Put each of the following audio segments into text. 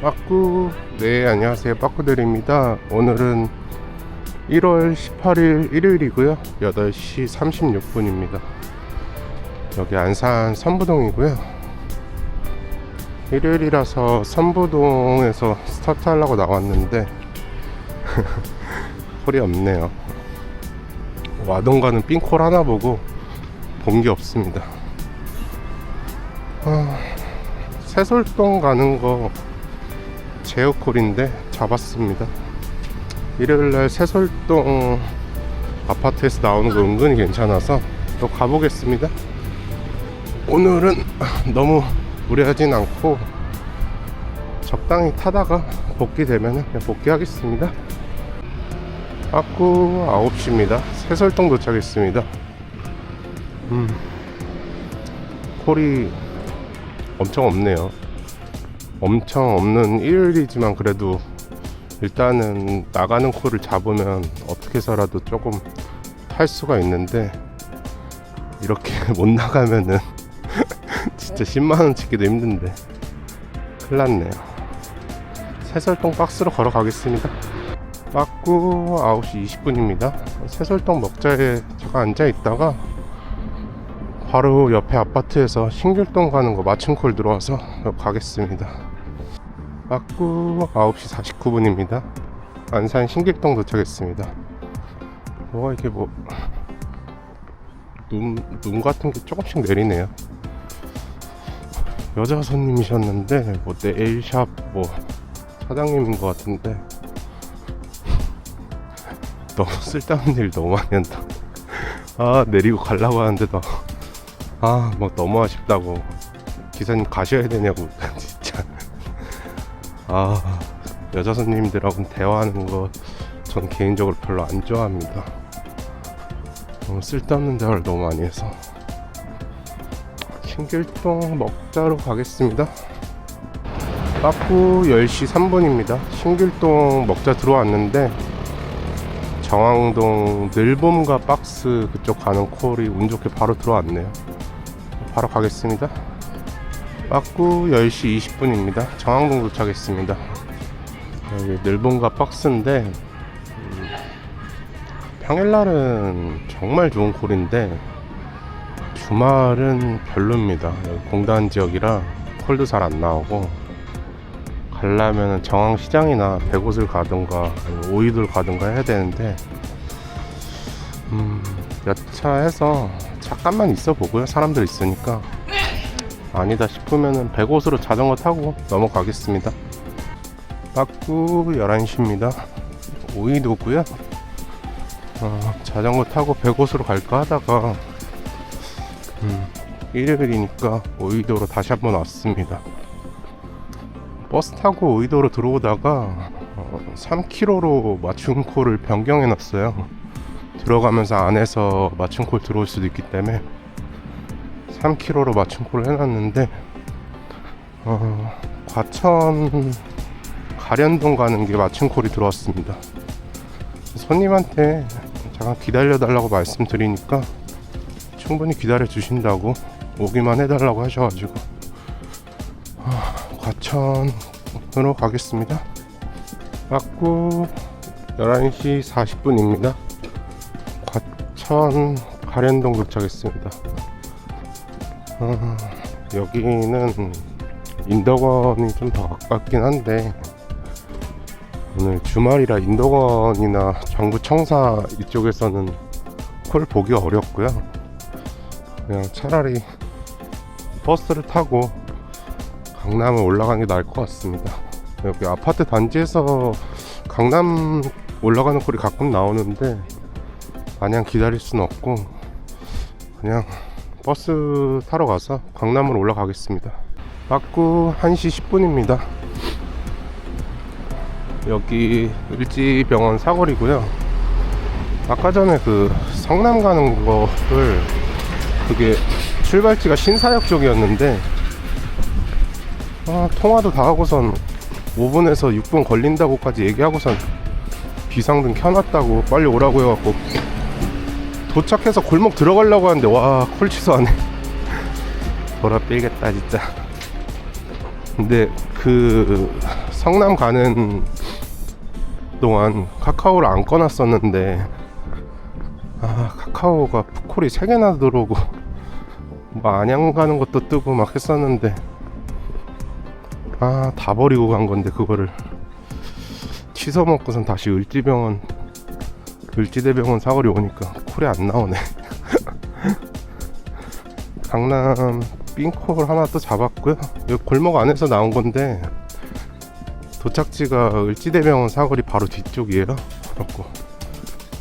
빠꾸. 네 안녕하세요. 빠꾸들입니다. 오늘은 1월 18일 일요일이고요. 8시 36분입니다. 여기 안산 선부동이고요. 일요일이라서 선부동에서 스타트 하려고 나왔는데 콜이 없네요. 와동 가는 삥콜 하나 보고 본 게 없습니다. 아, 새솔동 가는 거 제어콜인데 잡았습니다. 일요일날 새솔동 아파트에서 나오는 거 은근히 괜찮아서 또 가보겠습니다. 오늘은 너무 무리하진 않고 적당히 타다가 복귀되면 복귀하겠습니다. 빠꾸 9시입니다. 새솔동 도착했습니다. 음, 콜이 엄청 없네요. 엄청 없는 일요일이지만 그래도 일단은 나가는 콜을 잡으면 어떻게 해서라도 조금 탈 수가 있는데 이렇게 못 나가면은 진짜 10만원 찍기도 힘든데. 큰일 났네요. 새설동 박스로 걸어가겠습니다. 빠꾸 9시 20분입니다. 새설동 먹자에 제가 앉아있다가 바로 옆에 아파트에서 신길동 가는 거 맞춤 콜 들어와서 가겠습니다. 맞고 9시 49분입니다. 안산 신길동 도착했습니다. 뭐가 이게 뭐 눈, 눈 같은 게 조금씩 내리네요. 여자 손님이셨는데 뭐 네일샵 뭐 사장님인 것 같은데 너무 쓸데없는 일 너무 많이 한다. 아 내리고 가려고 하는데도 아, 뭐 너무 아쉽다고. 기사님 가셔야 되냐고, 진짜. 아, 여자 손님들하고 대화하는 거, 전 개인적으로 별로 안 좋아합니다. 너무 쓸데없는 대화를 너무 많이 해서. 신길동 먹자로 가겠습니다. 빠꾸 10시 3분입니다. 신길동 먹자 들어왔는데, 정왕동 늘봄과 박스 그쪽 가는 콜이 운 좋게 바로 들어왔네요. 바로 가겠습니다. 빠꾸 10시 20분입니다. 정항동 도착했습니다. 여기 늘봉과 박스인데 음, 평일날은 정말 좋은 콜인데 주말은 별로입니다. 여기 공단 지역이라 콜도 잘 안 나오고 가려면 정항시장이나 백옷을 가든가 오이돌 가든가 해야 되는데 음, 여차해서 잠깐만 있어 보고요. 사람들 있으니까. 아니다 싶으면은 100옷으로 자전거 타고 넘어가겠습니다. 빠꾸 11시입니다. 오이도고요. 어, 자전거 타고 100옷으로 갈까 하다가 음, 일요일이니까 오이도로 다시 한번 왔습니다. 버스 타고 오이도로 들어오다가 어, 3km로 맞춤콜을 변경해 놨어요. 들어가면서 안에서 맞춤콜 들어올 수도 있기 때문에 3km로 맞춤콜을 해놨는데 어, 과천 가련동 가는 게 맞춤콜이 들어왔습니다. 손님한테 잠깐 기다려달라고 말씀드리니까 충분히 기다려 주신다고 오기만 해달라고 하셔가지고 어, 과천으로 가겠습니다. 맞고 11시 40분입니다. 과천 가련동 도착했습니다. 어, 여기는 인덕원이 좀 더 가깝긴 한데 오늘 주말이라 인덕원이나 정부 청사 이쪽에서는 콜 보기가 어렵고요. 그냥 차라리 버스를 타고 강남을 올라가는 게 나을 것 같습니다. 여기 아파트 단지에서 강남 올라가는 콜이 가끔 나오는데 마냥 기다릴 수는 없고 그냥 버스 타러 가서 강남으로 올라가겠습니다. 맞고 1시 10분입니다. 여기 을지병원 사거리고요. 아까 전에 그 성남 가는 거를 그게 출발지가 신사역 쪽이었는데 아, 통화도 다 하고선 5분에서 6분 걸린다고까지 얘기하고선 비상등 켜놨다고 빨리 오라고 해갖고 도착해서 골목 들어가려고 하는데 와 콜 취소하네. 돌아 삐겠다 진짜. 근데 그 성남 가는 동안 카카오를 안 꺼놨었는데 아 카카오가 콜이 3개나 들어오고 뭐 안양 가는 것도 뜨고 막 했었는데 아 다 버리고 간 건데 그거를. 취소 먹고선 다시 을지병원 을지대병원 사거리 오니까 콜이 안 나오네. 강남 삥콜 하나 또 잡았고요. 여기 골목 안에서 나온 건데 도착지가 을지대병원 사거리 바로 뒤쪽이에요. 그렇고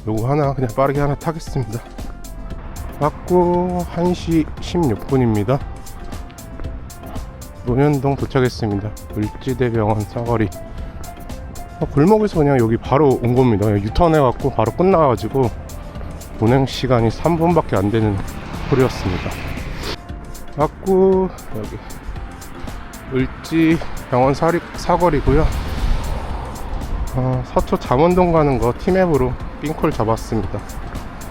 요거 하나 그냥 빠르게 하나 타겠습니다. 맞고 1시 16분입니다. 논현동 도착했습니다. 을지대병원 사거리. 어, 골목에서 그냥 여기 바로 온 겁니다. 유턴해갖고 바로 끝나가지고 운행 시간이 3분밖에 안 되는 콜이었습니다. 맞고 여기 을지 병원 사리, 사거리고요. 어, 서초 잠원동 가는 거 티맵으로 삥콜 잡았습니다.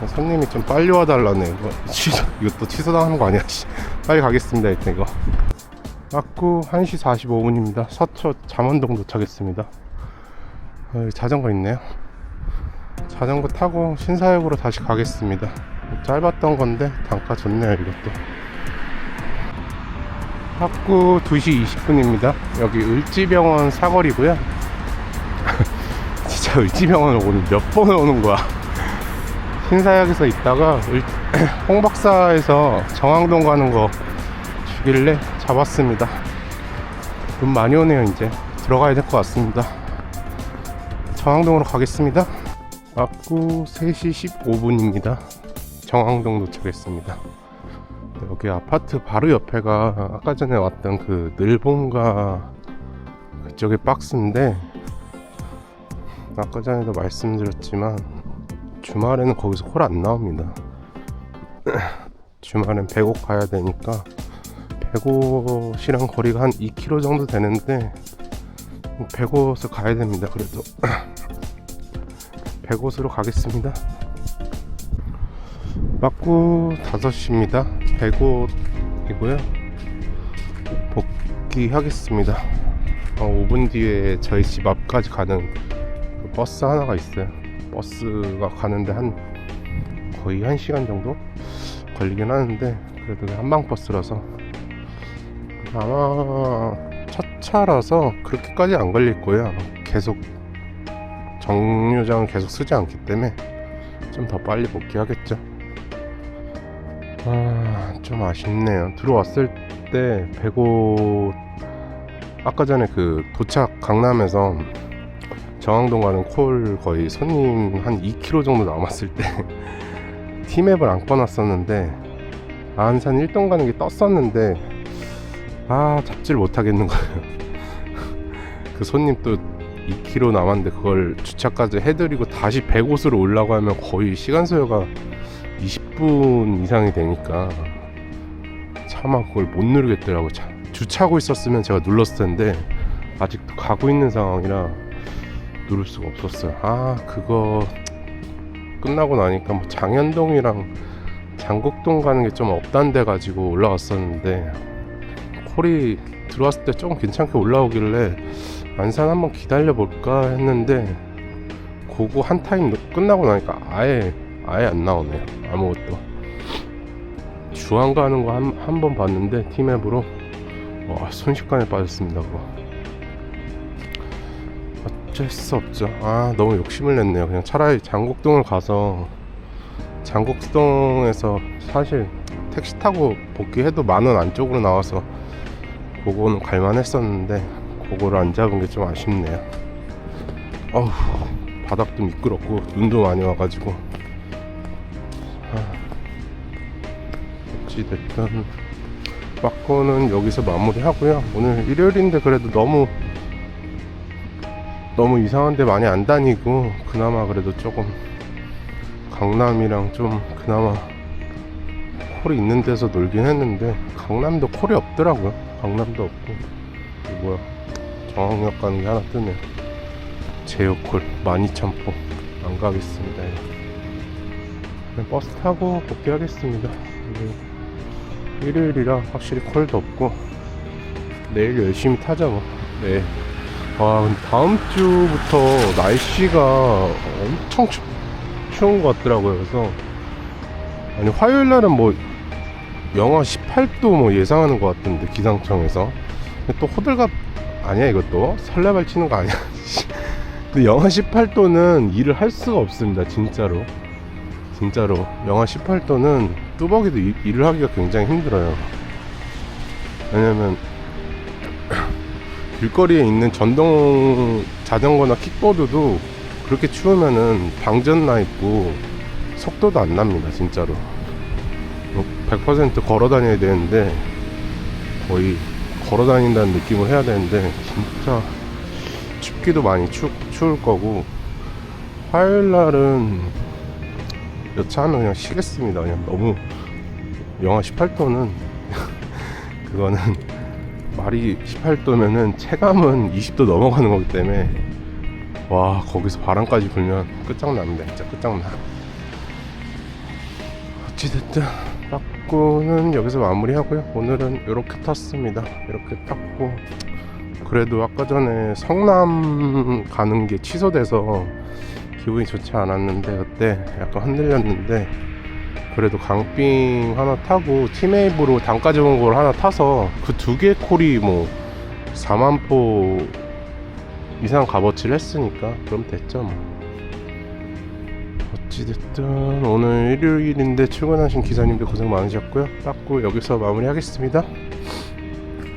어, 손님이 좀 빨리 와달라네. 이거 취소 이것도 취소당하는 거 아니야 씨. 빨리 가겠습니다 일단 이거. 맞고 1시 45분입니다. 서초 잠원동 도착했습니다. 어, 여기 자전거 있네요. 자전거 타고 신사역으로 다시 가겠습니다. 짧았던 건데 단가 좋네요 이것도. 학구 2시 20분입니다. 여기 을지병원 사거리고요. 진짜 을지병원을 오늘 몇 번을 오는 거야? 신사역에서 있다가 을, 홍박사에서 정왕동 가는 거 주길래 잡았습니다. 돈 많이 오네요 이제. 들어가야 될 것 같습니다 정왕동으로 가겠습니다. 맞고 3시 15분입니다. 정왕동 도착했습니다. 여기 아파트 바로 옆에가 아까 전에 왔던 그 늘봉가 그쪽에 박스인데 아까 전에도 말씀드렸지만 주말에는 거기서 콜 안 나옵니다. 주말엔 백옥 가야 되니까 백옷이랑 거리가 한 2km 정도 되는데 백옷을 가야 됩니다. 그래도 백옷으로 가겠습니다. 맞고 5시입니다. 백옷이고요. 복귀하겠습니다. 어, 5분 뒤에 저희 집 앞까지 가는 그 버스 하나가 있어요. 버스가 가는데 한 거의 1시간 정도 걸리긴 하는데 그래도 한방 버스라서 아마 첫 차라서 그렇게까지 안 걸릴 거예요. 계속 정류장을 계속 쓰지 않기 때문에 좀 더 빨리 복귀하겠죠. 아, 좀 아쉽네요. 들어왔을 때 배고 아까 전에 그 도착 강남에서 정왕동 가는 콜 거의 손님 한 2km 정도 남았을 때 티맵을 안 꺼놨었는데 안산 1동 가는 게 떴었는데 아 잡지를 못하겠는 거예요 그 손님 또 2km 남았는데 그걸 주차까지 해드리고 다시 100옷으로 올라고 하면 거의 시간 소요가 20분 이상이 되니까 차마 그걸 못 누르겠더라고. 차, 주차하고 있었으면 제가 눌렀을 텐데 아직도 가고 있는 상황이라 누를 수가 없었어요. 아 그거 끝나고 나니까 뭐 장현동이랑 장곡동 가는 게좀 없단데 가지고 올라왔었는데 콜이 들어왔을 때 조금 괜찮게 올라오길래 안산 한번 기다려 볼까 했는데 그거 한 타임 끝나고 나니까 아예 아예 안 나오네요 아무것도. 주황 가는 거 한 한 번 봤는데 티맵으로 와 순식간에 빠졌습니다 그거. 어쩔 수 없죠. 아 너무 욕심을 냈네요. 그냥 차라리 장곡동을 가서 장곡동에서 사실 택시 타고 복귀해도 만 원 안쪽으로 나와서 그거는 갈만했었는데 그거를 안 잡은 게 좀 아쉽네요. 어우 바닥도 미끄럽고 눈도 많이 와가지고. 아, 어찌됐든 막고는 여기서 마무리하고요. 오늘 일요일인데 그래도 너무 너무 이상한데 많이 안 다니고 그나마 그래도 조금 강남이랑 좀 그나마 콜이 있는 데서 놀긴 했는데 강남도 콜이 없더라고요. 강남도 없고. 뭐야 정황역 가는 게 하나 뜨네. 제어콜 12,000포 안 가겠습니다. 예. 그냥 버스 타고 복귀하겠습니다. 예. 일요일이라 확실히 콜도 없고 내일 열심히 타자고 네. 와 근데 다음 주부터 날씨가 엄청 추, 추운 것 같더라고요. 그래서 아니 화요일 날은 뭐 영하 18도 뭐 예상하는 것 같은데 기상청에서. 또 호들갑 아니야 이것도. 설레발 치는 거 아니야 근데 영하 18도는 일을 할 수가 없습니다 진짜로. 진짜로. 영하 18도는 뚜벅이도 일- 일을 하기가 굉장히 힘들어요. 왜냐면 길거리에 있는 전동 자전거나 킥보드도 그렇게 추우면은 방전 나 있고 속도도 안 납니다 진짜로. 100% 걸어 다녀야 되는데 거의 걸어 다닌다는 느낌을 해야 되는데 진짜 춥기도 많이 추, 추울 거고 화요일 날은 여차하면 그냥 쉬겠습니다. 그냥 너무 영하 18도는 그거는 말이 18도면은 체감은 20도 넘어가는 거기 때문에 와 거기서 바람까지 불면 끝장납니다. 진짜 끝장나 어찌됐든 닦고는 여기서 마무리하고요. 오늘은 이렇게 탔습니다. 이렇게 탔고 그래도 아까 전에 성남 가는 게 취소돼서 기분이 좋지 않았는데 그때 약간 흔들렸는데 그래도 강빙 하나 타고 티메이브로 단가 좋은 걸 하나 타서 그 두 개 콜이 뭐 4만 포 이상 값어치를 했으니까 그럼 됐죠 뭐 어찌됐든 오늘 일요일인데 출근하신 기사님들 고생 많으셨고요. 닦고 여기서 마무리하겠습니다